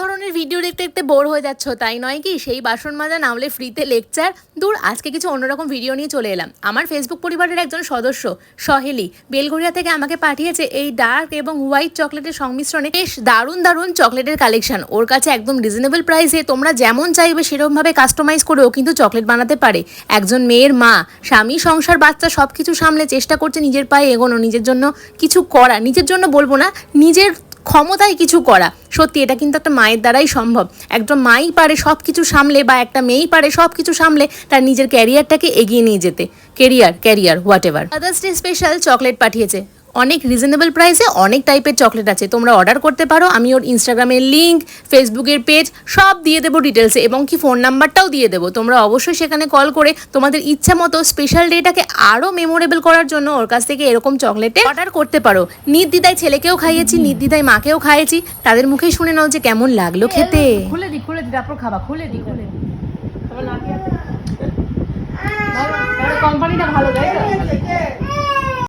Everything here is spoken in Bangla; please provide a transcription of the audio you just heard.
ধরনের ভিডিও দেখতে দেখতে বোর হয়ে যাচ্ছ, তাই নয় কি? সেই বাসন মাজা নামলে ফ্রিতে লেকচার দূর, আজকে কিছু অন্যরকম ভিডিও নিয়ে চলে এলাম। আমার ফেসবুক পরিবারের একজন সদস্য, সহেলি বেলঘরিয়া থেকে আমাকে পাঠিয়েছে এই ডার্ক এবং হোয়াইট চকলেটের সংমিশ্রণে বেশ দারুণ দারুণ চকলেটের কালেকশন ওর কাছে একদম রিজনেবল প্রাইসে তোমরা যেমন চাইবে সেরকমভাবে কাস্টমাইজ করেও কিন্তু চকলেট বানাতে পারে। একজন মেয়ের মা, স্বামী, সংসার, বাচ্চা সব কিছু সামলে চেষ্টা করছে নিজের পায়ে এগোনো, নিজের জন্য কিছু করা। নিজের জন্য বলব না, নিজের ক্ষমতায় কিছু করা। সত্যি, এটা কিন্তু একটা মায়ের দ্বারাই সম্ভব। একজন মাই পারে সব কিছু সামলে বা একটা মেয়েই পারে সব কিছু সামলে তার নিজের ক্যারিয়ারটাকে এগিয়ে নিয়ে যেতে। Career career whatever others day special chocolate পাঠিয়েছে। অনেক রিজনেবল প্রাইসে অনেক টাইপের চকলেট আছে। তোমরা অর্ডার করতে পারো, আমি ওর ইনস্টাগ্রামের লিঙ্ক ফেসবুকের পেজ সব দিয়ে দেবো ডিটেলসে এবং কি ফোন নাম্বারটাও দিয়ে দেবো। তোমরা অবশ্যই সেখানে কল করে তোমাদের ইচ্ছা মতো স্পেশাল ডেটাকে আরও মেমোরেবল করার জন্য ওর কাছ থেকে এরকম চকলেটে অর্ডার করতে পারো। নির্দ্বিধায় ছেলেকেও খাইয়েছি, নির্দ্বিধায় মাকেও খাইয়েছি। তাদের মুখেই শুনে নাও যে কেমন লাগল খেতে। খুলে দি খুলে দি, তারপর খাবা, খুলে দি, খুলে কোম্পানিটা ভালো তাই